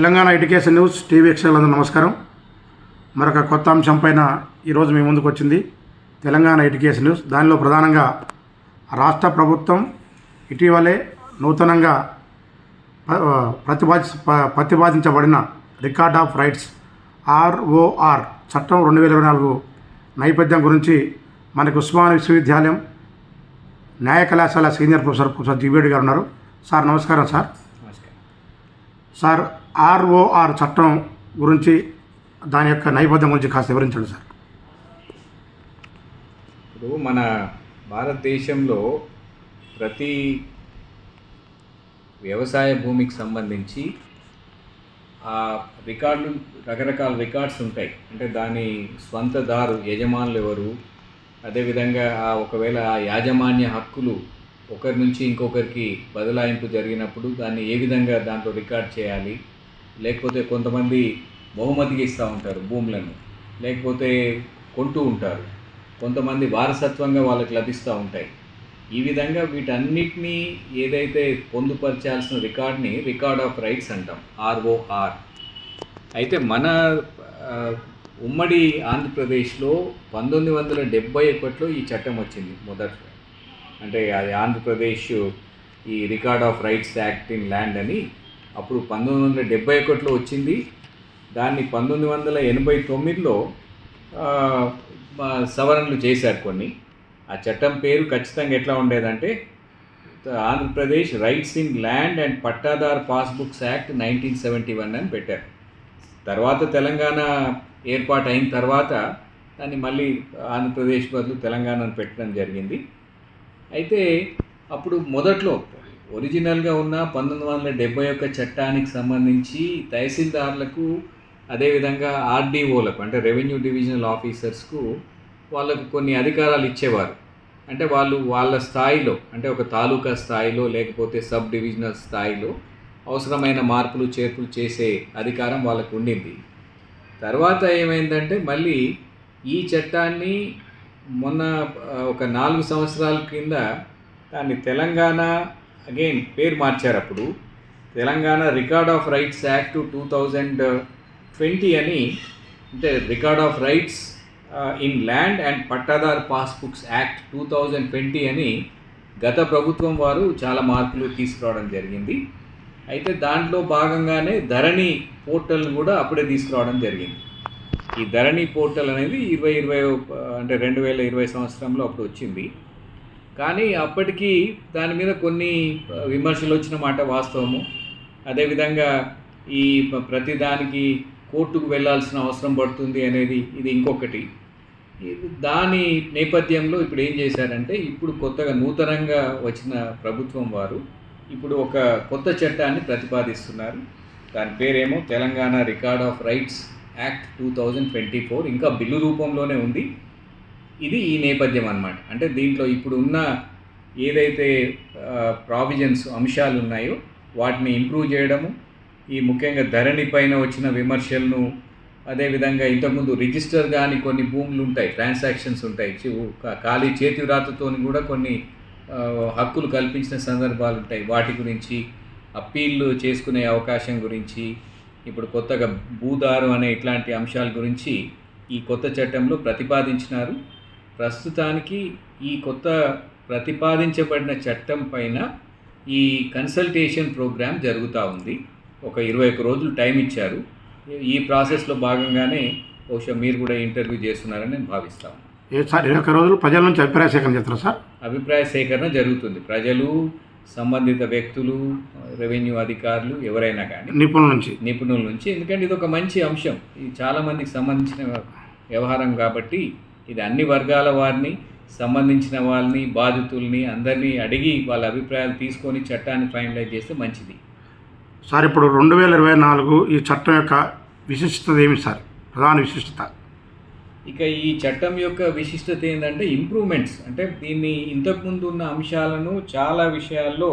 Telangana education news TV వీక్షకులందరూ నమస్కారం. మరొక కొత్త అంశం పైన ఈరోజు మీ ముందుకు వచ్చింది తెలంగాణ ఎడ్యుకేషన్ న్యూస్. దానిలో ప్రధానంగా రాష్ట్ర ప్రభుత్వం ఇటీవలే నూతనంగా ప- ప్రతిపాది ప- ప్రతిపాదించబడిన రికార్డ్ ఆఫ్ రైట్స్ ఆర్ఓఆర్ చట్టం రెండు వేల ఇరవై నాలుగు నేపథ్యం గురించి మనకు ఉస్మాన్ విశ్వవిద్యాలయం న్యాయ కళాశాల సీనియర్ ప్రొఫెసర్ ప్రొఫెసర్ జీవేడి గారు ఉన్నారు. సార్ నమస్కారం సార్. నమస్కారం. సార్ ఆర్ఓఆర్ చట్టం గురించి దాని యొక్క నేపథ్యం గురించి కాస్త వివరించండి సార్. ఇప్పుడు మన భారతదేశంలో ప్రతి వ్యవసాయ భూమికి సంబంధించి ఆ రికార్డులు రకరకాల రికార్డ్స్ ఉంటాయి. అంటే దాని స్వంతదారు యజమానులు ఎవరు అదేవిధంగా ఆ ఒకవేళ ఆ యాజమాన్య హక్కులు ఒకరి నుంచి ఇంకొకరికి బదలాయింపు జరిగినప్పుడు దాన్ని ఏ విధంగా దాంట్లో రికార్డ్ చేయాలి లేకపోతే కొంతమంది బహుమతికి ఇస్తూ ఉంటారు భూములను లేకపోతే కొంటూ ఉంటారు. కొంతమంది వారసత్వంగా వాళ్ళకి లభిస్తూ ఉంటాయి. ఈ విధంగా వీటన్నిటినీ ఏదైతే పొందుపరచాల్సిన రికార్డ్ని రికార్డ్ ఆఫ్ రైట్స్ అంటాం ఆర్ఓఆర్. అయితే మన ఉమ్మడి ఆంధ్రప్రదేశ్లో పంతొమ్మిది వందల డెబ్బై ఒకటిలో ఈ చట్టం వచ్చింది మొదట్లో అంటే అది ఆంధ్రప్రదేశ్ ఈ record of rights act in land అని అప్పుడు పంతొమ్మిది వందల డెబ్బై ఒకటిలో వచ్చింది. దాన్ని పంతొమ్మిది వందల ఎనభై తొమ్మిదిలో సవరణలు చేశారు కొన్ని. ఆ చట్టం పేరు ఖచ్చితంగా ఎట్లా ఉండేదంటే Andhra Pradesh rights in land and Pattadar passbooks act nineteen seventy one అని పెట్టారు. తర్వాత తెలంగాణ ఏర్పాటు అయిన తర్వాత దాన్ని మళ్ళీ ఆంధ్రప్రదేశ్ బదులు తెలంగాణను పెట్టడం జరిగింది. అయితే అప్పుడు మొదట్లో ఒరిజినల్గా ఉన్న పంతొమ్మిది వందల డెబ్బై ఒక్క చట్టానికి సంబంధించి తహసీల్దార్లకు అదేవిధంగా ఆర్డీఓలకు అంటే రెవెన్యూ డివిజనల్ ఆఫీసర్స్కు వాళ్ళకు కొన్ని అధికారాలు ఇచ్చేవారు. అంటే వాళ్ళు వాళ్ళ స్థాయిలో అంటే ఒక తాలూకా స్థాయిలో లేకపోతే సబ్ డివిజనల్ స్థాయిలో అవసరమైన మార్పులు చేర్పులు చేసే అధికారం వాళ్ళకు ఉండింది. తర్వాత ఏమైందంటే మళ్ళీ ఈ చట్టాన్ని మొన్న ఒక నాలుగు సంవత్సరాల కింద దాన్ని తెలంగాణ అగైన్ పేరు మార్చారు అప్పుడు Telangana record of rights act two thousand twenty అని అంటే record of rights in land and pattadar passbooks act two thousand twenty అని గత ప్రభుత్వం వారు చాలా మార్పులు తీసుకురావడం జరిగింది. అయితే దాంట్లో భాగంగానే ధరణి పోర్టల్ని కూడా అప్పుడే తీసుకురావడం జరిగింది. ఈ ధరణి పోర్టల్ అనేది ఇరవై ఇరవై అంటే రెండు వేల ఇరవై సంవత్సరంలో అప్పుడు వచ్చింది. కానీ అప్పటికీ దాని మీద కొన్ని విమర్శలు వచ్చిన మాట వాస్తవము. అదేవిధంగా ఈ ప్రతిదానికి కోర్టుకు వెళ్ళాల్సిన అవసరం పడుతుంది అనేది ఇది ఇంకొకటి. దాని నేపథ్యంలో ఇప్పుడు ఏం చేశారంటే ఇప్పుడు కొత్తగా నూతనంగా వచ్చిన ప్రభుత్వం వారు ఇప్పుడు ఒక కొత్త చట్టాన్ని ప్రతిపాదిస్తున్నారు. దాని పేరేమో Telangana record of rights act two thousand twenty four. ఇంకా బిల్లు రూపంలోనే ఉంది. ఇది ఈ నేపథ్యం అన్నమాట. అంటే దీంట్లో ఇప్పుడు ఉన్న ఏదైతే ప్రావిజన్స్ అంశాలు ఉన్నాయో వాటిని ఇంప్రూవ్ చేయడము ఈ ముఖ్యంగా ధరణి పైన వచ్చిన విమర్శలను అదేవిధంగా ఇంతకుముందు రిజిస్టర్ కానీ కొన్ని భూములు ఉంటాయి ట్రాన్సాక్షన్స్ ఉంటాయి ఖాళీ చేతి వ్రాతతోని కూడా కొన్ని హక్కులు కల్పించిన సందర్భాలు ఉంటాయి. వాటి గురించి అప్పీళ్ళు చేసుకునే అవకాశం గురించి ఇప్పుడు కొత్తగా భూదారు అనే ఇట్లాంటి అంశాల గురించి ఈ కొత్త చట్టంలో ప్రతిపాదించినారు. ప్రస్తుతానికి ఈ కొత్త ప్రతిపాదించబడిన చట్టం పైన ఈ కన్సల్టేషన్ ప్రోగ్రామ్ జరుగుతూ ఉంది. ఒక ఇరవై ఒక్క రోజులు టైం ఇచ్చారు. ఈ ప్రాసెస్లో భాగంగానే బహుశా మీరు కూడా ఇంటర్వ్యూ చేస్తున్నారని నేను భావిస్తాను సార్ ఇరవై ఒక్క రోజులు ప్రజల నుంచి అభిప్రాయ సేకరణ చేస్తారా సార్? అభిప్రాయ సేకరణ జరుగుతుంది. ప్రజలు సంబంధిత వ్యక్తులు రెవెన్యూ అధికారులు ఎవరైనా కానీ నిపుణుల నుంచి? నిపుణుల నుంచి. ఎందుకంటే ఇది ఒక మంచి అంశం. ఇది చాలా మందికి సంబంధించిన వ్యవహారం కాబట్టి ఇది అన్ని వర్గాల వారిని సంబంధించిన వాళ్ళని బాధితుల్ని అందరినీ అడిగి వాళ్ళ అభిప్రాయాలు తీసుకొని చట్టాన్ని ఫైనలైజ్ చేస్తే మంచిది. సార్ ఇప్పుడు రెండు వేల ఇరవై నాలుగు ఈ చట్టం యొక్క విశిష్టత ఏమి సార్? ప్రధాన విశిష్టత. ఇక ఈ చట్టం యొక్క విశిష్టత ఏంటంటే ఇంప్రూవ్మెంట్స్ అంటే దీన్ని ఇంతకుముందు ఉన్న అంశాలను చాలా విషయాల్లో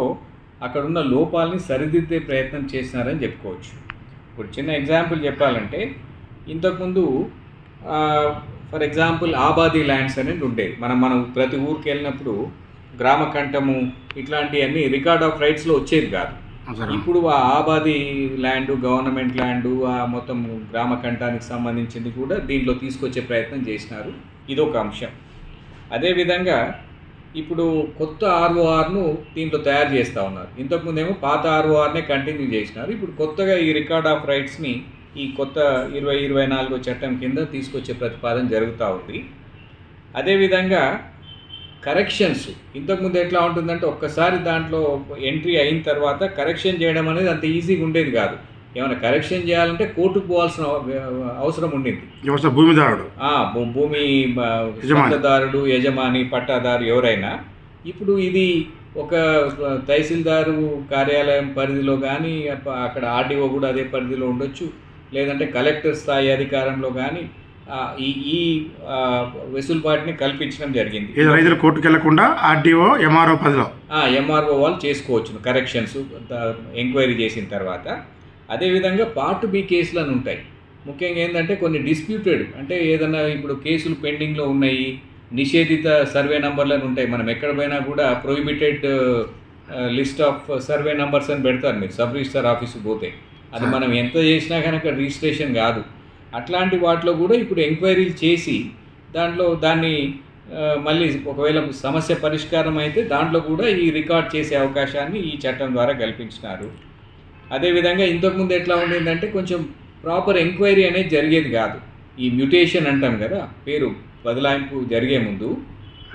అక్కడున్న లోపాలని సరిదిద్దే ప్రయత్నం చేసినారని చెప్పుకోవచ్చు. ఇప్పుడు చిన్న ఎగ్జాంపుల్ చెప్పాలంటే ఇంతకుముందు ఫర్ ఎగ్జాంపుల్ ఆబాదీ ల్యాండ్స్ అనేది ఉండేది మనం మనం ప్రతి ఊరికి వెళ్ళినప్పుడు గ్రామ కంఠము ఇట్లాంటివన్నీ రికార్డ్ ఆఫ్ రైట్స్లో వచ్చేది కాదు. ఇప్పుడు ఆ ఆబాది ల్యాండ్ గవర్నమెంట్ ల్యాండ్ ఆ మొత్తం గ్రామ కంఠానికి సంబంధించింది కూడా దీంట్లో తీసుకొచ్చే ప్రయత్నం చేసినారు. ఇది ఒక అంశం అదేవిధంగా ఇప్పుడు కొత్త ఆర్ఓఆర్ను దీంట్లో తయారు చేస్తూ ఉన్నారు. ఇంతకుముందేమో పాత ఆర్ఓఆర్నే కంటిన్యూ చేసినారు. ఇప్పుడు కొత్తగా ఈ రికార్డ్ ఆఫ్ రైట్స్ని ఈ కొత్త ఇరవై ఇరవై నాలుగో చట్టం కింద తీసుకొచ్చే ప్రతిపాదన జరుగుతూ ఉంది. అదేవిధంగా కరెక్షన్స్ ఇంతకుముందు ఎట్లా ఉంటుందంటే ఒక్కసారి దాంట్లో ఎంట్రీ అయిన తర్వాత కరెక్షన్ చేయడం అనేది అంత ఈజీగా ఉండేది కాదు. ఏమైనా కరెక్షన్ చేయాలంటే కోర్టుకు పోవాల్సిన అవ- అవసరం ఉండింది. భూమిదారుడు భూమి. సొంతదారుడు యజమాని. పట్టాదారు ఎవరైనా ఇప్పుడు ఇది ఒక తహసీల్దారు కార్యాలయం పరిధిలో కానీ అక్కడ ఆర్డీఓ కూడా అదే పరిధిలో ఉండొచ్చు. లేదంటే కలెక్టర్ స్థాయి అధికారంలో కానీ ఈ ఈ వెసులుబాటుని కల్పించడం జరిగింది. రైతులు కోర్టుకు వెళ్ళకుండా ఆర్డీఓ ఎంఆర్ఓ పదిలో? ఎంఆర్ఓ వాళ్ళు చేసుకోవచ్చు కరెక్షన్స్ ఎంక్వైరీ చేసిన తర్వాత. అదేవిధంగా పార్ట్ బి కేసులు అని ఉంటాయి. ముఖ్యంగా ఏంటంటే కొన్ని డిస్ప్యూటెడ్ అంటే ఏదైనా ఇప్పుడు కేసులు పెండింగ్లో ఉన్నాయి నిషేధిత సర్వే నంబర్లను ఉంటాయి. మనం ఎక్కడ పోయినా కూడా prohibited list of survey numbers అని పెడతారు మీరు సబ్ రిజిస్టర్ ఆఫీస్కి పోతే. అది మనం ఎంత చేసినా కనుక రిజిస్ట్రేషన్ కాదు. అట్లాంటి వాటిలో కూడా ఇప్పుడు ఎంక్వైరీలు చేసి దాంట్లో దాన్ని మళ్ళీ ఒకవేళ సమస్య పరిష్కారం అయితే దాంట్లో కూడా ఈ రికార్డ్ చేసే అవకాశాన్ని ఈ చట్టం ద్వారా కల్పించినారు. అదేవిధంగా ఇంతకుముందు ఎట్లా ఉండేదంటే కొంచెం ప్రాపర్ ఎంక్వైరీ అనేది జరిగేది కాదు. ఈ మ్యూటేషన్ అంటాం కదా పేరు బదలాయింపు జరిగే ముందు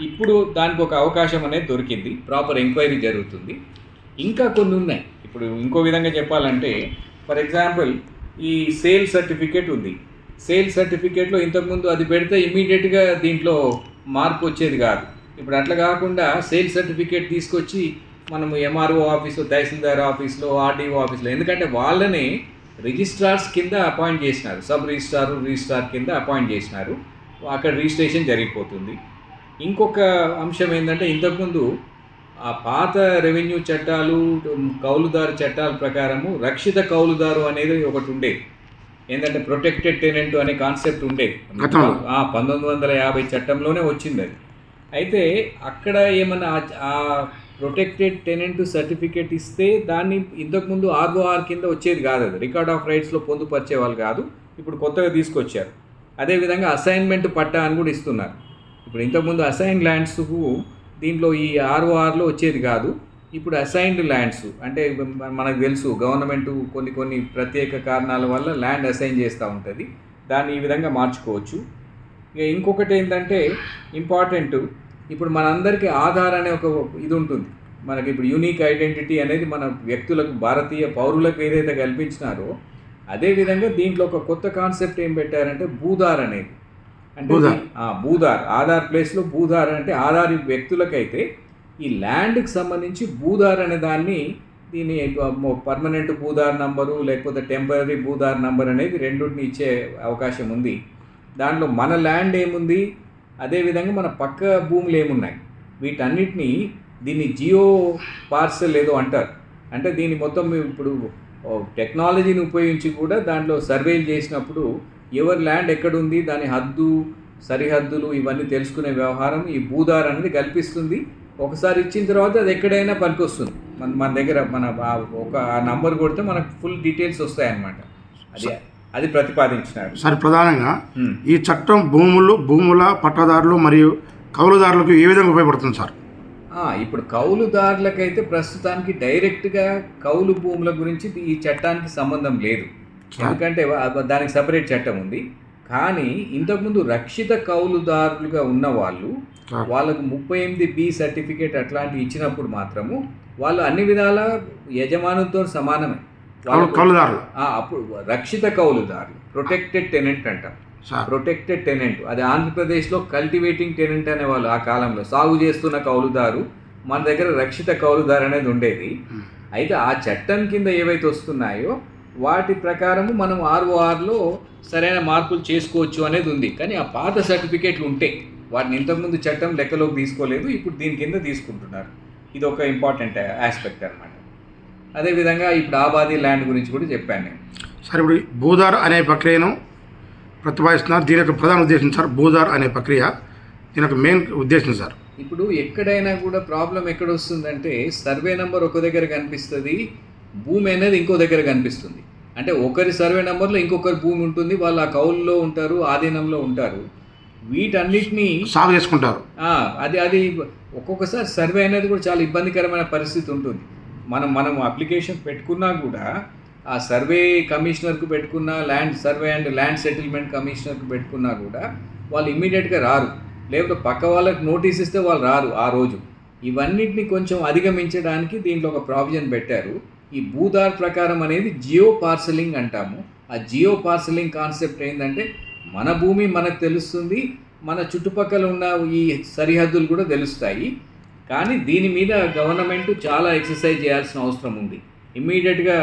ఇప్పుడు దానికి ఒక అవకాశం అనేది దొరికింది. ప్రాపర్ ఎంక్వైరీ జరుగుతుంది. ఇంకా కొన్ని ఉన్నాయి. ఇప్పుడు ఇంకో విధంగా చెప్పాలంటే ఫర్ ఎగ్జాంపుల్ ఈ సేల్ సర్టిఫికేట్ ఉంది. సేల్ సర్టిఫికేట్లో ఇంతకుముందు అది పెడితే ఇమీడియట్గా దీంట్లో మార్పు వచ్చేది కాదు. ఇప్పుడు అట్లా కాకుండా సేల్ సర్టిఫికేట్ తీసుకొచ్చి మనము ఎంఆర్ఓ ఆఫీసు తహసీల్దార్ ఆఫీస్లో ఆర్డీఓ ఆఫీస్లో ఎందుకంటే వాళ్ళని రిజిస్ట్రార్స్ కింద అపాయింట్ చేసినారు. సబ్ రిజిస్ట్రార్ రిజిస్ట్రార్ కింద అపాయింట్ చేసినారు. అక్కడ రిజిస్ట్రేషన్ జరిగిపోతుంది. ఇంకొక అంశం ఏంటంటే ఇంతకుముందు ఆ పాత రెవెన్యూ చట్టాలు కౌలుదారు చట్టాల ప్రకారము రక్షిత కౌలుదారు అనేది ఒకటి ఉండేది. ఏంటంటే ప్రొటెక్టెడ్ టెనెంట్ అనే కాన్సెప్ట్ ఉండేది. పంతొమ్మిది వందల యాభై చట్టంలోనే వచ్చింది అది. అయితే అక్కడ ఏమన్నా ఆ- ఆ ప్రొటెక్టెడ్ టెనెంట్ సర్టిఫికేట్ ఇస్తే దాన్ని ఇంతకుముందు ఆర్ఓఆర్ కింద వచ్చేది కాదు అది. రికార్డ్ ఆఫ్ రైట్స్లో పొందుపరిచే వాళ్ళు కాదు. ఇప్పుడు కొత్తగా తీసుకొచ్చారు. అదేవిధంగా అసైన్మెంట్ పట్టా అని కూడా ఇస్తున్నారు. ఇప్పుడు ఇంతకుముందు అసైన్ ల్యాండ్స్కు దీంట్లో ఈ ఆర్ఓఆర్లో వచ్చేది కాదు. ఇప్పుడు అసైన్డ్ ల్యాండ్స్ అంటే మనకు తెలుసు గవర్నమెంట్ కొన్ని కొన్ని ప్రత్యేక కారణాల వల్ల ల్యాండ్ అసైన్ చేస్తూ ఉంటుంది. దాన్ని ఈ విధంగా మార్చుకోవచ్చు. ఇక ఇంకొకటి ఏంటంటే ఇంపార్టెంట్ ఇప్పుడు మనందరికీ ఆధార్ అనే ఒక ఇది ఉంటుంది. మనకి ఇప్పుడు యూనిక్ ఐడెంటిటీ అనేది మన వ్యక్తులకు భారతీయ పౌరులకు ఏదైతే కల్పించినారో అదేవిధంగా దీంట్లో ఒక కొత్త కాన్సెప్ట్ ఏం పెట్టారంటే భూధార్ అనేది. అంటే భూదార్. భూదార్ ఆధార్ ప్లేస్లో భూదార్ అంటే ఆధార్ వ్యక్తులకైతే ఈ ల్యాండ్కి సంబంధించి భూదార్ అనే దాన్ని దీని పర్మనెంట్ భూదార్ నంబరు లేకపోతే టెంపరీ భూదార్ నంబర్ అనేది రెండింటిని ఇచ్చే అవకాశం ఉంది. దాంట్లో మన ల్యాండ్ ఏముంది? అదేవిధంగా మన పక్క భూములు ఏమున్నాయి? వీటన్నిటిని దీన్ని జియో పార్సల్ ఏదో అంటారు. అంటే దీన్ని మొత్తం ఇప్పుడు టెక్నాలజీని ఉపయోగించి కూడా దాంట్లో సర్వేలు చేసినప్పుడు ఎవరి ల్యాండ్ ఎక్కడుంది దాని హద్దు సరిహద్దులు ఇవన్నీ తెలుసుకునే వ్యవహారం ఈ భూదార్ అనేది కల్పిస్తుంది. ఒకసారి ఇచ్చిన తర్వాత అది ఎక్కడైనా పనికొస్తుంది. మన మన దగ్గర మన ఒక ఆ నంబర్ కొడితే మనకు ఫుల్ డీటెయిల్స్ వస్తాయన్నమాట. అది అది ప్రతిపాదించినారు. సార్ ప్రధానంగా. ఈ చట్టం భూములు భూముల పట్టాదారులు మరియు కౌలుదారులకు ఏ విధంగా ఉపయోగపడుతుంది సార్? ఇప్పుడు కౌలుదారులకైతే ప్రస్తుతానికి డైరెక్ట్గా కౌలు భూముల గురించి ఈ చట్టానికి సంబంధం లేదు. ఎందుకంటే దానికి సపరేట్ చట్టం ఉంది. కానీ ఇంతకుముందు రక్షిత కౌలుదారులుగా ఉన్న వాళ్ళు. వాళ్ళకు ముప్పై ఎనిమిది బి సర్టిఫికేట్ అట్లాంటివి ఇచ్చినప్పుడు మాత్రము వాళ్ళు అన్ని విధాల యజమానులతో సమానమే. కౌలుదారులు. అప్పుడు రక్షిత కౌలుదారులు ప్రొటెక్టెడ్ టెనెంట్ అంటాం. సార్ ప్రొటెక్టెడ్ టెనెంట్ అది ఆంధ్రప్రదేశ్లో కల్టివేటింగ్ టెనెంట్ అనేవాళ్ళు ఆ కాలంలో సాగు చేస్తున్న కౌలుదారు మన దగ్గర రక్షిత కౌలుదారు అనేది ఉండేది. అయితే ఆ చట్టం కింద ఏవైతే వస్తున్నాయో వాటి ప్రకారము మనం ఆర్ఓఆర్లో సరైన మార్పులు చేసుకోవచ్చు అనేది ఉంది. కానీ ఆ పాత సర్టిఫికేట్లు ఉంటాయి వాటిని ఇంతకుముందు చట్టం లెక్కలోకి తీసుకోలేదు ఇప్పుడు దీని కింద తీసుకుంటున్నారు. ఇది ఒక ఇంపార్టెంట్ ఆస్పెక్ట్ అనమాట అదేవిధంగా ఇప్పుడు ఆబాదీ ల్యాండ్ గురించి కూడా చెప్పాను నేను. సార్ ఇప్పుడు భూదార్ అనే ప్రక్రియను ప్రతిపాదిస్తున్నారు దీని యొక్క ప్రధాన ఉద్దేశం సార్ భూదార్ అనే ప్రక్రియ. దీని యొక్క మెయిన్ ఉద్దేశం సార్. ఇప్పుడు ఎక్కడైనా కూడా ప్రాబ్లం ఎక్కడ వస్తుందంటే సర్వే నెంబర్ ఒక దగ్గర కనిపిస్తుంది భూమి అనేది ఇంకో దగ్గర కనిపిస్తుంది. అంటే ఒకరి సర్వే నెంబర్లో ఇంకొకరి భూమి ఉంటుంది వాళ్ళు ఆ కౌలులో ఉంటారు ఆధీనంలో ఉంటారు. వీటన్నిటినీ సాగు చేసుకుంటారు. అది అది ఒక్కొక్కసారి సర్వే అనేది కూడా చాలా ఇబ్బందికరమైన పరిస్థితి ఉంటుంది. మనం మనం అప్లికేషన్ పెట్టుకున్నా కూడా ఆ సర్వే కమిషనర్కు పెట్టుకున్నా land survey and land settlement కమిషనర్కు పెట్టుకున్నా కూడా వాళ్ళు ఇమ్మీడియట్గా రారు. లేకపోతే పక్క వాళ్ళకి నోటీస్ ఇస్తే వాళ్ళు రారు ఆ రోజు. ఇవన్నిటిని కొంచెం అధిగమించడానికి దీంట్లో ఒక ప్రావిజన్ పెట్టారు. ఈ భూదార్ ప్రకారం అనేది జియో పార్సలింగ్ అంటాము. ఆ జియో పార్సలింగ్ కాన్సెప్ట్ ఏంటంటే మన భూమి మనకు తెలుస్తుంది మన చుట్టుపక్కల ఉన్న ఈ సరిహద్దులు కూడా తెలుస్తాయి. కానీ దీని మీద గవర్నమెంట్ చాలా ఎక్సర్సైజ్ చేయాల్సిన అవసరం ఉంది. ఇమ్మీడియట్గా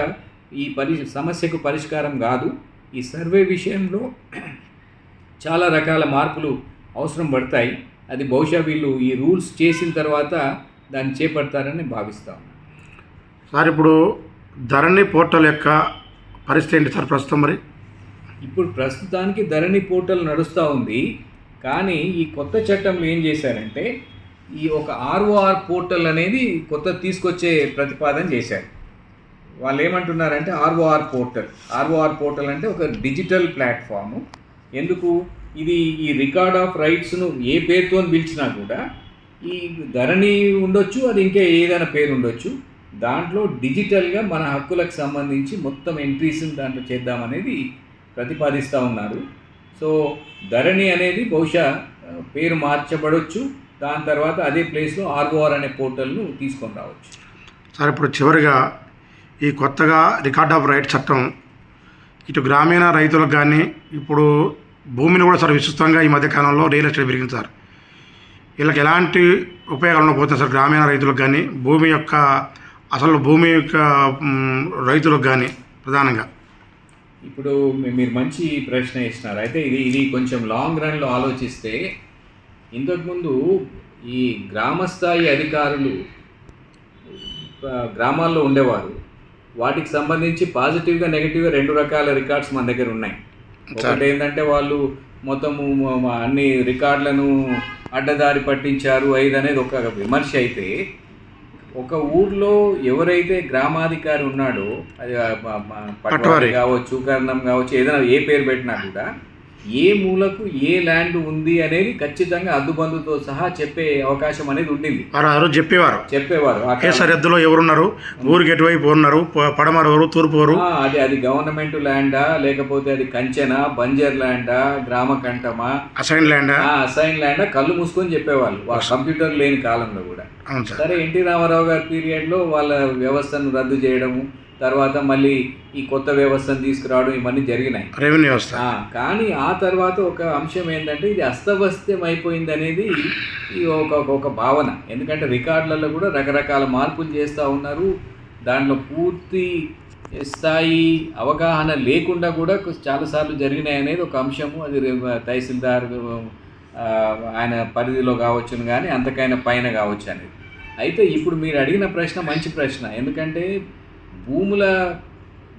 ఈ పరి సమస్యకు పరిష్కారం కాదు. ఈ సర్వే విషయంలో చాలా రకాల మార్పులు అవసరం పడతాయి. అది బహుశా వీళ్ళు ఈ రూల్స్ చేసిన తర్వాత దాన్ని చేపడతారని భావిస్తాం సార్ ఇప్పుడు ధరణి పోర్టల్ యొక్క పరిస్థితి ఏంటి సార్ ప్రస్తుతం మరి? ఇప్పుడు ప్రస్తుతానికి ధరణి పోర్టల్ నడుస్తూ ఉంది. కానీ ఈ కొత్త చట్టంలో ఏం చేశారంటే ఈ ఒక ఆర్ఓఆర్ పోర్టల్ అనేది కొత్త తీసుకొచ్చే ప్రతిపాదన చేశారు. వాళ్ళు ఏమంటున్నారంటే ఆర్ఓఆర్ పోర్టల్. ఆర్ఓఆర్ పోర్టల్ అంటే ఒక డిజిటల్ ప్లాట్ఫాము. ఎందుకు? ఇది ఈ రికార్డ్ ఆఫ్ రైట్స్ను ఏ పేరుతో పిలిచినా కూడా ఈ ధరణి ఉండొచ్చు అది ఇంకా ఏదైనా పేరు ఉండొచ్చు. దాంట్లో డిజిటల్గా మన హక్కులకు సంబంధించి మొత్తం ఎంట్రీస్ని దాంట్లో చేద్దామనేది ప్రతిపాదిస్తూ ఉన్నారు. సో ధరణి అనేది బహుశా పేరు మార్చబడొచ్చు. దాని తర్వాత అదే ప్లేస్లో ఆర్ఓఆర్ అనే పోర్టల్ను తీసుకొని రావచ్చు. సార్ ఇప్పుడు చివరిగా ఈ కొత్తగా రికార్డ్ ఆఫ్ రైట్ చట్టం ఇటు గ్రామీణ రైతులకు కానీ ఇప్పుడు భూమిని కూడా సార్ విస్తృతంగా ఈ మధ్య కాలంలో రియల్ ఎస్టేట్ పెరిగింది సార్. వీళ్ళకి ఎలాంటి ఉపయోగాలు పోతుంది సార్? గ్రామీణ రైతులకు కానీ భూమి యొక్క అసలు భూమి యొక్క రైతులకు కానీ ప్రధానంగా. ఇప్పుడు మీరు మంచి ప్రశ్న ఇస్తున్నారు అయితే ఇది ఇది కొంచెం లాంగ్ రన్లో ఆలోచిస్తే ఇంతకుముందు ఈ గ్రామస్థాయి అధికారులు గ్రామాల్లో ఉండేవారు. వాటికి సంబంధించి పాజిటివ్గా నెగిటివ్గా రెండు రకాల రికార్డ్స్ మన దగ్గర ఉన్నాయి. ఒకటి ఏంటంటే వాళ్ళు మొత్తము అన్ని రికార్డులను అడ్డదారి పట్టించారు ఐదు అనేది ఒక విమర్శ అయితే ఒక ఊర్లో ఎవరైతే గ్రామాధికారి ఉన్నాడో అది ఆ ప- ప- పట్వారి పట్వారి. కావచ్చు కర్ణం కావచ్చు ఏదైనా ఏ పేరు పెట్టినా కూడా ఏ మూలకు ఏ ల్యాండ్ ఉంది అనేది ఖచ్చితంగా అద్దుబందుతో సహా చెప్పే అవకాశం అనేది ఉండింది. చెప్పేవారు. చెప్పేవారు. ఏ సరిహద్దులో ఎవరున్నారు? ఊరికి ఎటువైపు ఉన్నారు. పడమర ఎవరు తూర్పు ఎవరు అది అది గవర్నమెంట్ ల్యాండా? లేకపోతే అది కంచెనా? బంజర్ ల్యాండా? గ్రామ కంఠమా? Assign land? అసైన్ ల్యాండా? కళ్ళు మూసుకొని చెప్పేవాళ్ళు. వాళ్ళ కంప్యూటర్ లేని కాలంలో కూడా. సరే ఎన్టీ రామారావు గారి పీరియడ్లో వాళ్ళ వ్యవస్థను రద్దు చేయడము తర్వాత మళ్ళీ ఈ కొత్త వ్యవస్థను తీసుకురావడం ఇవన్నీ జరిగినాయి. రెవెన్యూ వ్యవస్థ. కానీ ఆ తర్వాత ఒక అంశం ఏంటంటే ఇది అస్తవ్యస్తం అయిపోయింది అనేది ఈ ఒక ఒక- భావన. ఎందుకంటే రికార్డులలో కూడా రకరకాల మార్పులు చేస్తూ ఉన్నారు. దాంట్లో పూర్తి స్థాయి అవగాహన లేకుండా కూడా చాలాసార్లు జరిగినాయి అనేది ఒక అంశము. అది తహసీల్దార్ ఆయన పరిధిలో కావచ్చును కానీ అంతకైనా పైన కావచ్చు అనేది. అయితే ఇప్పుడు మీరు అడిగిన ప్రశ్న మంచి ప్రశ్న. ఎందుకంటే భూముల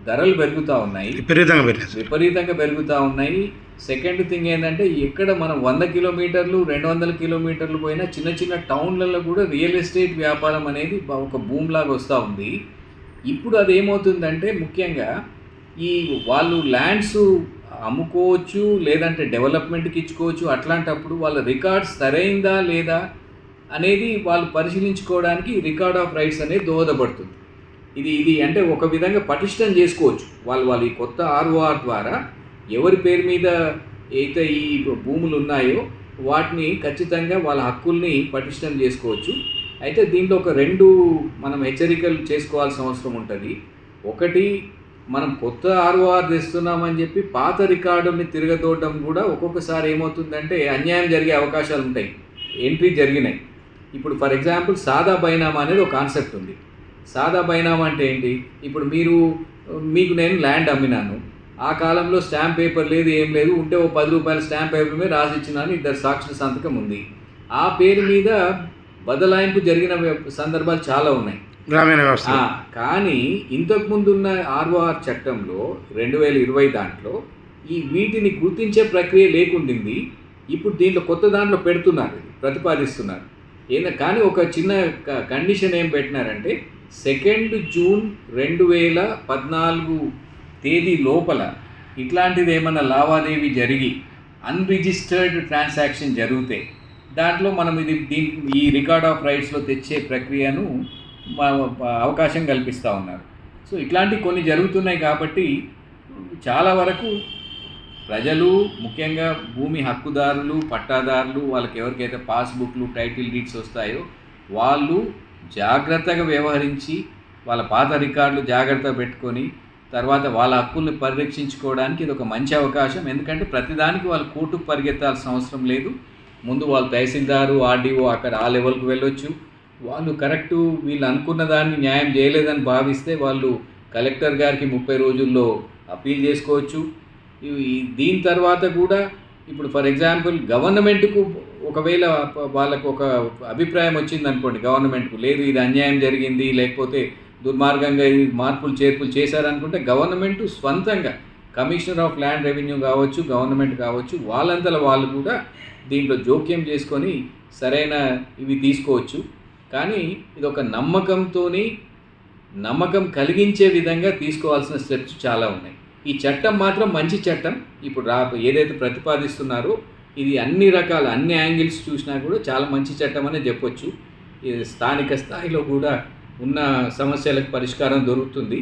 ధరలు పెరుగుతూ ఉన్నాయి. విపరీతంగా విపరీతంగా పెరుగుతూ ఉన్నాయి. సెకండ్ థింగ్ ఏంటంటే ఎక్కడ మనం వంద కిలోమీటర్లు రెండు వందల కిలోమీటర్లు పోయినా చిన్న చిన్న టౌన్లలో కూడా రియల్ ఎస్టేట్ వ్యాపారం అనేది ఒక భూమిలాగా వస్తూ ఉంది. ఇప్పుడు అది ఏమవుతుందంటే ముఖ్యంగా ఈ వాళ్ళు ల్యాండ్స్ అమ్ముకోవచ్చు లేదంటే డెవలప్మెంట్కి ఇచ్చుకోవచ్చు అట్లాంటప్పుడు వాళ్ళ రికార్డ్స్ సరైందా లేదా అనేది వాళ్ళు పరిశీలించుకోవడానికి రికార్డ్ ఆఫ్ రైట్స్ అనేది దోహదపడుతుంది. ఇది ఇది అంటే ఒక విధంగా పటిష్టం చేసుకోవచ్చు. వాళ్ళు వాళ్ళు ఈ కొత్త ఆర్ఓఆర్ ద్వారా ఎవరి పేరు మీద అయితే ఈ భూములు ఉన్నాయో వాటిని ఖచ్చితంగా వాళ్ళ హక్కుల్ని పటిష్టం చేసుకోవచ్చు. అయితే దీంట్లో ఒక రెండు మనం హెచ్చరికలు చేసుకోవాల్సిన అవసరం ఉంటుంది. ఒకటి మనం కొత్త ఆర్ఓఆర్ తెస్తున్నామని చెప్పి పాత రికార్డుని తిరగదోడడం కూడా ఒక్కొక్కసారి ఏమవుతుందంటే అన్యాయం జరిగే అవకాశాలు ఉంటాయి. ఎంట్రీ జరిగినాయి. ఇప్పుడు ఫర్ ఎగ్జాంపుల్ సాదా బైనామా అనేది ఒక కాన్సెప్ట్ ఉంది. సాదా బైనామా అంటే ఏంటి? ఇప్పుడు మీరు మీకు నేను ల్యాండ్ అమ్మినాను. ఆ కాలంలో స్టాంప్ పేపర్ లేదు ఏం లేదు. ఉంటే ఓ పది రూపాయల స్టాంప్ పేపర్ మీద రాసి ఇచ్చినాను. ఇద్దరు సాక్షుల సంతకం ఉంది. ఆ పేరు మీద బదలాయింపు జరిగిన సందర్భాలు చాలా ఉన్నాయి. గ్రామీణ వ్యవస్థ కానీ ఇంతకుముందు ఉన్న ఆర్ఓఆర్ చట్టంలో రెండు వేల ఇరవై దాంట్లో ఈ వీటిని గుర్తించే ప్రక్రియ లేకుండింది. ఇప్పుడు దీంట్లో కొత్త దాంట్లో పెడుతున్నారు ప్రతిపాదిస్తున్నారు. ఏంద కానీ ఒక చిన్న కండిషన్ ఏం పెట్టినారంటే సెకండ్ జూన్ రెండు వేల పద్నాలుగు తేదీ లోపల ఇట్లాంటిది ఏమన్నా లావాదేవీ జరిగి అన్రిజిస్టర్డ్ ట్రాన్సాక్షన్ జరిగితే దాంట్లో మనం ఇది దీని ఈ రికార్డ్ ఆఫ్ రైట్స్లో తెచ్చే ప్రక్రియను అవకాశం కల్పిస్తూ ఉన్నారు. సో ఇట్లాంటి కొన్ని జరుగుతున్నాయి కాబట్టి చాలా వరకు ప్రజలు ముఖ్యంగా భూమి హక్కుదారులు పట్టాదారులు వాళ్ళకి ఎవరికైతే పాస్బుక్లు టైటిల్ డీడ్స్ వస్తాయో వాళ్ళు జాగ్రత్తగా వ్యవహరించి వాళ్ళ పాత రికార్డులు జాగ్రత్తగా పెట్టుకొని తర్వాత వాళ్ళ హక్కుల్ని పరిరక్షించుకోవడానికి ఇది ఒక మంచి అవకాశం. ఎందుకంటే ప్రతిదానికి వాళ్ళు కోర్టుకు పరిగెత్తాల్సిన అవసరం లేదు. ముందు వాళ్ళు తహసీల్దారు ఆర్డీఓ అక్కడ ఆ లెవెల్కి వెళ్ళొచ్చు. వాళ్ళు కరెక్టు వీళ్ళు అనుకున్న దాన్ని న్యాయం చేయలేదని భావిస్తే వాళ్ళు కలెక్టర్ గారికి ముప్పై రోజుల్లో అప్పీల్ చేసుకోవచ్చు. దీని తర్వాత కూడా ఇప్పుడు ఫర్ ఎగ్జాంపుల్ గవర్నమెంట్కు ఒకవేళ వాళ్ళకు ఒక అభిప్రాయం వచ్చింది అనుకోండి గవర్నమెంట్కు లేదు ఇది అన్యాయం జరిగింది లేకపోతే దుర్మార్గంగా ఇది మార్పులు చేర్పులు చేశారనుకుంటే గవర్నమెంట్ స్వంతంగా కమిషనర్ ఆఫ్ ల్యాండ్ రెవెన్యూ కావచ్చు గవర్నమెంట్ కావచ్చు వాళ్ళంతల వాళ్ళు కూడా దీంట్లో జోక్యం చేసుకొని సరైన ఇవి తీసుకోవచ్చు. కానీ ఇది ఒక నమ్మకంతోని నమ్మకం కలిగించే విధంగా తీసుకోవాల్సిన స్టెప్స్ చాలా ఉన్నాయి. ఈ చట్టం మాత్రం మంచి చట్టం. ఇప్పుడు రా ఏదైతే ప్రతిపాదిస్తున్నారో ఇది అన్ని రకాల అన్ని యాంగిల్స్ చూసినా కూడా చాలా మంచి చట్టం అనే చెప్పొచ్చు. ఇది స్థానిక స్థాయిలో కూడా ఉన్న సమస్యలకు పరిష్కారం దొరుకుతుంది.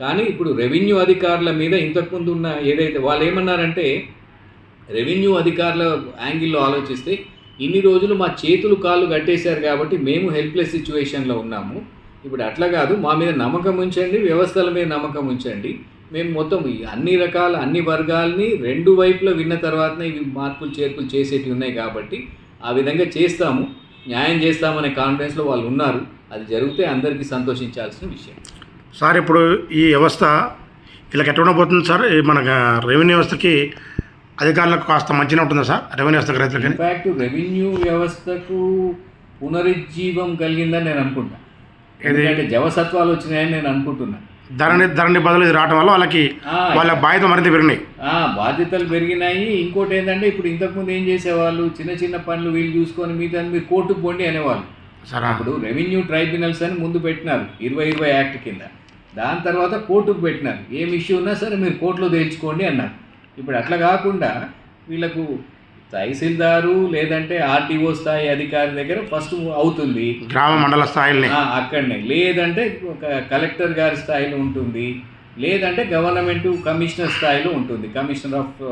కానీ ఇప్పుడు రెవెన్యూ అధికారుల మీద ఇంతకుముందు ఉన్న ఏదైతే వాళ్ళు ఏమన్నారంటే రెవెన్యూ అధికారుల యాంగిల్లో ఆలోచిస్తే ఇన్ని రోజులు మా చేతులు కాళ్ళు కట్టేశారు కాబట్టి మేము హెల్ప్లెస్ సిచ్యువేషన్లో ఉన్నాము. ఇప్పుడు అట్లా కాదు మా మీద నమ్మకం ఉంచండి వ్యవస్థల మీద నమ్మకం ఉంచండి. మేము మొత్తం అన్ని రకాల అన్ని వర్గాల్ని రెండు వైపులా విన్న తర్వాతనే ఇవి మార్పులు చేర్పులు చేసేటివి ఉన్నాయి కాబట్టి ఆ విధంగా చేస్తాము. న్యాయం చేస్తామనే కాన్ఫిడెన్స్లో వాళ్ళు ఉన్నారు. అది జరిగితే అందరికీ సంతోషించాల్సిన విషయం. సార్ ఇప్పుడు ఈ వ్యవస్థ ఎట్లా ఉండబోతుంది సార్? మన రెవెన్యూ వ్యవస్థకి అధికారులకు కాస్త మంచిగా ఉంటుందా సార్? రెవెన్యూ వ్యవస్థకి రైతులకి ఇన్ఫ్యాక్ట్ రెవెన్యూ వ్యవస్థకు పునరుజ్జీవం కలిగిందని నేను అనుకుంటా. ఏది? ఎందుకంటే జవసత్వాలు వచ్చినాయని నేను అనుకుంటున్నా. ధరణి ధరణి బదులు ఇది రావడం వల్ల వాళ్ళకి వాళ్ళ బాధ్యత మరింత పెరిగినాయి. బాధ్యతలు పెరిగినాయి. ఇంకోటి ఏంటంటే ఇప్పుడు ఇంతకుముందు ఏం చేసేవాళ్ళు? చిన్న చిన్న పనులు వీళ్ళు చూసుకొని మీద మీరు కోర్టుకు పోండి అనేవాళ్ళు. సార్. అప్పుడు రెవెన్యూ ట్రైబ్యునల్స్ అని ముందు పెట్టినారు ఇరవై ఇరవై యాక్ట్ కింద. దాని తర్వాత కోర్టుకు పెట్టినారు. ఏం ఇష్యూ ఉన్నా సరే మీరు కోర్టులో తేల్చుకోండి అన్నారు. ఇప్పుడు అట్లా కాకుండా వీళ్ళకు తహసీల్దారు లేదంటే ఆర్టీఓ స్థాయి అధికారి దగ్గర ఫస్ట్ అవుతుంది. గ్రామ మండల స్థాయిల్ని. ఆ, అక్కడనే. లేదంటే ఒక కలెక్టర్ గారి స్థాయిలో ఉంటుంది. లేదంటే గవర్నమెంట్ కమిషనర్ స్థాయిలో ఉంటుంది. Commissioner of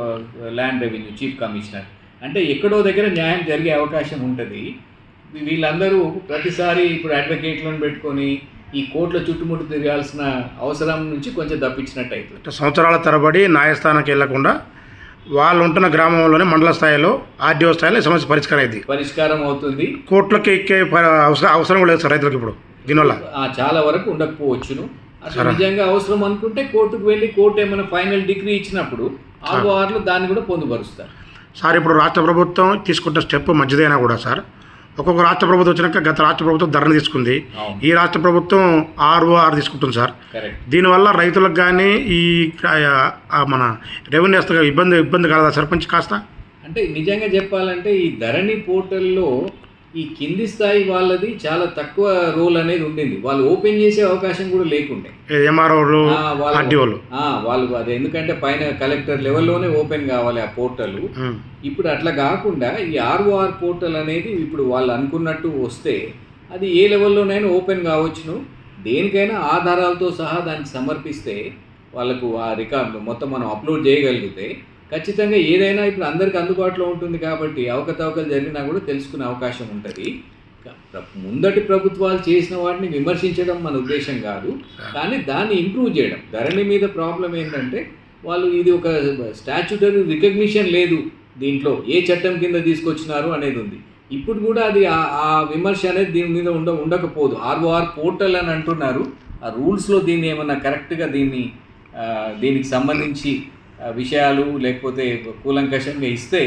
land revenue chief commissioner. అంటే ఎక్కడో దగ్గర న్యాయం జరిగే అవకాశం ఉంటుంది. వీళ్ళందరూ ప్రతిసారి ఇప్పుడు అడ్వకేట్లను పెట్టుకొని ఈ కోర్టుల చుట్టుముట్టు తిరగాల్సిన అవసరం నుంచి కొంచెం తప్పించినట్టు అవుతుంది సంవత్సరాల తరబడి న్యాయస్థానానికి వెళ్ళకుండా వాళ్ళు ఉంటున్న గ్రామంలోనే మండల స్థాయిలో ఆర్డీఓ స్థాయిలో సమస్య పరిష్కారం అయింది. పరిష్కారం అవుతుంది. కోర్టులకి ఎక్కే అవసరం అవసరం కూడా లేదు సార్ రైతులకు ఇప్పుడు దీనివల్ల. చాలా వరకు ఉండకపోవచ్చును. అసలు. నిజంగా అవసరం అనుకుంటే కోర్టుకు వెళ్ళి కోర్టు ఏమైనా ఫైనల్ డిగ్రీ ఇచ్చినప్పుడు ఆర్ఓఆర్లు దాన్ని కూడా పొందుపరుస్తారు. సార్ ఇప్పుడు రాష్ట్ర ప్రభుత్వం తీసుకుంటున్న స్టెప్ మంచిదైనా కూడా సార్? ఒక్కొక్క రాష్ట్ర ప్రభుత్వం వచ్చినాక గత రాష్ట్ర ప్రభుత్వం ధరణ తీసుకుంది. ఈ రాష్ట్ర ప్రభుత్వం ఆర్ఓఆర్ తీసుకుంటుంది సార్. దీనివల్ల రైతులకు కానీ ఈ మన రెవెన్యూ ఇబ్బంది ఇబ్బంది కలదా సర్పంచ్ కాస్త? అంటే నిజంగా చెప్పాలంటే ఈ ధరణి పోర్టల్లో ఈ కింది స్థాయి వాళ్ళది చాలా తక్కువ రోల్ అనేది ఉండింది. వాళ్ళు ఓపెన్ చేసే అవకాశం కూడా లేకుండే. ఎంఆర్ఓలు వాళ్ళు అది. ఎందుకంటే పైన కలెక్టర్ లెవెల్లోనే ఓపెన్ కావాలి ఆ పోర్టల్. ఇప్పుడు అట్లా కాకుండా ఈ ఆర్ఓఆర్ పోర్టల్ అనేది ఇప్పుడు వాళ్ళు అనుకున్నట్టు వస్తే అది ఏ లెవెల్లోనైనా ఓపెన్ కావచ్చును. దేనికైనా ఆధారాలతో సహా దాన్ని సమర్పిస్తే వాళ్ళకు ఆ రికార్డు మొత్తం మనం అప్లోడ్ చేయగలిగితే ఖచ్చితంగా ఏదైనా ఇప్పుడు అందరికి అందుబాటులో ఉంటుంది కాబట్టి అవకతవకలు జరిగినా కూడా తెలుసుకునే అవకాశం ఉంటుంది. ముందటి ప్రభుత్వాలు చేసిన వాటిని విమర్శించడం మన ఉద్దేశం కాదు. కానీ దాన్ని ఇంప్రూవ్ చేయడం. ధరణి మీద ప్రాబ్లం ఏంటంటే వాళ్ళు ఇది ఒక స్టాచ్యుటరీ రికగ్నిషన్ లేదు దీంట్లో. ఏ చట్టం కింద తీసుకొచ్చినారు అనేది ఉంది. ఇప్పుడు కూడా అది ఆ- విమర్శ అనేది దీని మీద ఉండ ఉండకపోదు. ఆర్ఓఆర్ పోర్టల్ అని అంటున్నారు. ఆ రూల్స్లో దీన్ని ఏమన్నా కరెక్ట్గా దీన్ని దీనికి సంబంధించి విషయాలు లేకపోతే కూలంకషంగా ఇస్తే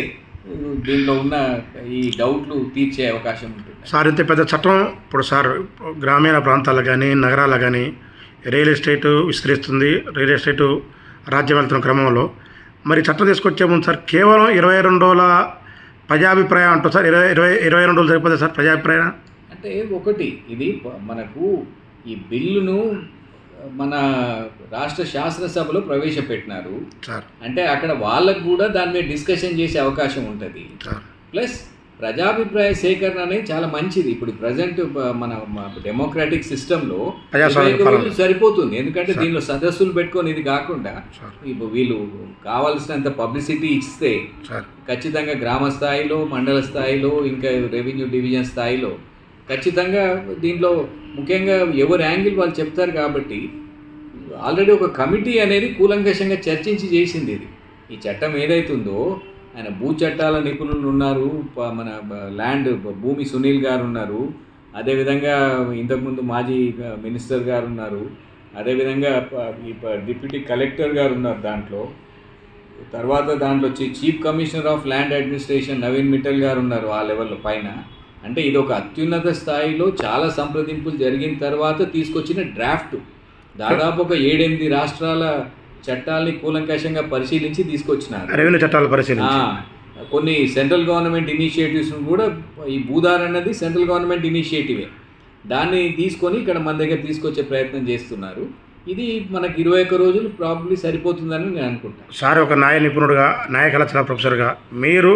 దీనిలో ఉన్న ఈ డౌట్లు తీర్చే అవకాశం ఉంటుంది. సార్ ఇంత పెద్ద చట్టం ఇప్పుడు సార్ గ్రామీణ ప్రాంతాలకు కానీ నగరాలకు కానీ రియల్ ఎస్టేట్ విస్తరిస్తుంది. రియల్ ఎస్టేట్ రాజ్యం వెళ్తున్న క్రమంలో. మరి చట్టం తీసుకొచ్చే ముందు సార్ కేవలం ఇరవై రెండు రోజుల ప్రజాభిప్రాయం అంటారు సార్? ఇరవై ఇరవై ఇరవై రెండు రోజులు సరిపోతుంది సార్ ప్రజాభిప్రాయం? అంటే ఒకటి ఇది మనకు ఈ బిల్లును మన రాష్ట్ర శాసనసభలో ప్రవేశపెట్టినారు. అంటే అక్కడ వాళ్ళకు కూడా దాని మీద డిస్కషన్ చేసే అవకాశం ఉంటుంది. ప్లస్ ప్రజాభిప్రాయ సేకరణ అనేది చాలా మంచిది. ఇప్పుడు ప్రజెంట్ మన డెమోక్రాటిక్ సిస్టంలో. సరిపోతుంది. ఎందుకంటే దీనిలో సదస్సులు పెట్టుకొని ఇది కాకుండా ఇప్పుడు వీళ్ళు కావాల్సినంత పబ్లిసిటీ ఇస్తే ఖచ్చితంగా గ్రామ స్థాయిలో మండల స్థాయిలో ఇంకా రెవెన్యూ డివిజన్ స్థాయిలో ఖచ్చితంగా దీంట్లో ముఖ్యంగా ఎవరి యాంగిల్ వాళ్ళు చెప్తారు కాబట్టి ఆల్రెడీ ఒక కమిటీ అనేది కూలంకషంగా చర్చించి చేసింది ఇది. ఈ చట్టం ఏదైతుందో ఆయన భూ చట్టాల నిపుణులు ఉన్నారు మన ల్యాండ్ భూమి సునీల్ గారు ఉన్నారు అదేవిధంగా ఇంతకుముందు మాజీ మినిస్టర్ గారు ఉన్నారు అదేవిధంగా ఈ ప- డిప్యూటీ కలెక్టర్ గారు ఉన్నారు దాంట్లో. తర్వాత దాంట్లో వచ్చి chief commissioner of land administration Naveen Mittal గారు ఉన్నారు ఆ లెవెల్లో పైన. అంటే ఇది ఒక అత్యున్నత స్థాయిలో చాలా సంప్రదింపులు జరిగిన తర్వాత తీసుకొచ్చిన డ్రాఫ్ట్. దాదాపు ఒక ఏడెనిమిది రాష్ట్రాల చట్టాల్ని కూలంకషంగా పరిశీలించి తీసుకొచ్చినారు. రెవెన్యూ చట్టాలు పరిశీలించి. కొన్ని సెంట్రల్ గవర్నమెంట్ ఇనిషియేటివ్స్ కూడా ఈ భూదార్ అన్నది సెంట్రల్ గవర్నమెంట్ ఇనిషియేటివే. దాన్ని తీసుకొని ఇక్కడ మన దగ్గర తీసుకొచ్చే ప్రయత్నం చేస్తున్నారు. ఇది మనకి ఇరవై ఒక్క రోజులు ప్రాబ్లీ సరిపోతుందని నేను అనుకుంటాను సార్ ఒక న్యాయ నిపుణుడుగా న్యాయ కళాశాల ప్రొఫెసర్గా మీరు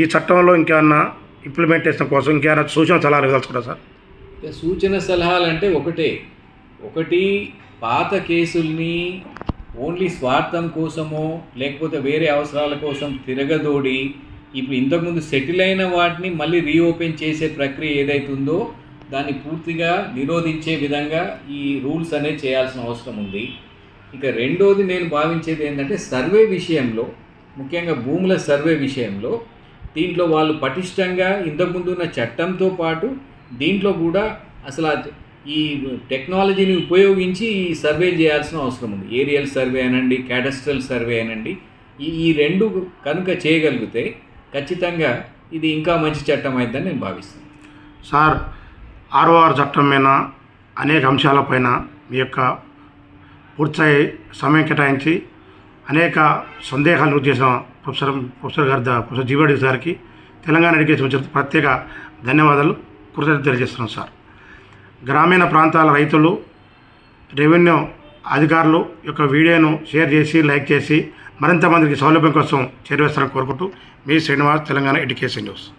ఈ చట్టంలో ఇంకేమన్నా ఇంప్లిమెంటేషన్ కోసం ఇంకేమైనా సూచన సలహాలు ఇవ్వదలుచుకున్నారా సార్ ఇక సూచన సలహాలు అంటే ఒకటే. ఒకటి పాత కేసుల్ని ఓన్లీ స్వార్థం కోసమో లేకపోతే వేరే అవసరాల కోసం తిరగదోడి ఇప్పుడు ఇంతకుముందు సెటిల్ అయిన వాటిని మళ్ళీ రీఓపెన్ చేసే ప్రక్రియ ఏదైతుందో దాన్ని పూర్తిగా నిరోధించే విధంగా ఈ రూల్స్ అనేది చేయాల్సిన అవసరం ఉంది. ఇక రెండోది నేను భావించేది ఏంటంటే సర్వే విషయంలో ముఖ్యంగా భూముల సర్వే విషయంలో దీంట్లో వాళ్ళు పటిష్టంగా ఇంతకుముందు ఉన్న చట్టంతో పాటు దీంట్లో కూడా అసలు ఈ టెక్నాలజీని ఉపయోగించి ఈ సర్వే చేయాల్సిన అవసరం ఉంది. ఏరియల్ సర్వే అనండి క్యాడస్ట్రల్ సర్వే అనండి. ఈ ఈ రెండు కనుక చేయగలిగితే ఖచ్చితంగా ఇది ఇంకా మంచి చట్టం అయిద్దని నేను భావిస్తాను సార్ ఆర్ఓఆర్ చట్టం మీద అనేక అంశాలపైన మీ యొక్క పూర్తి సమయం కేటాయించి అనేక సందేహాలు చేసిన ప్రొఫెసర్ ప్రొఫెసర్ గారి ద- ప్రొఫెసర్ జీవాడి గారికి తెలంగాణ ఎడ్యుకేషన్ వచ్చిన ప్రత్యేక ధన్యవాదాలు. కృతజ్ఞత తెలియజేస్తున్నాం సార్. గ్రామీణ ప్రాంతాల రైతులు రెవెన్యూ అధికారులు యొక్క వీడియోను షేర్ చేసి లైక్ చేసి మరింత మందికి సౌలభ్యం కోసం చేరువేస్తారని కోరుకుంటూ మీ శ్రీనివాస్ తెలంగాణ ఎడ్యుకేషన్ న్యూస్.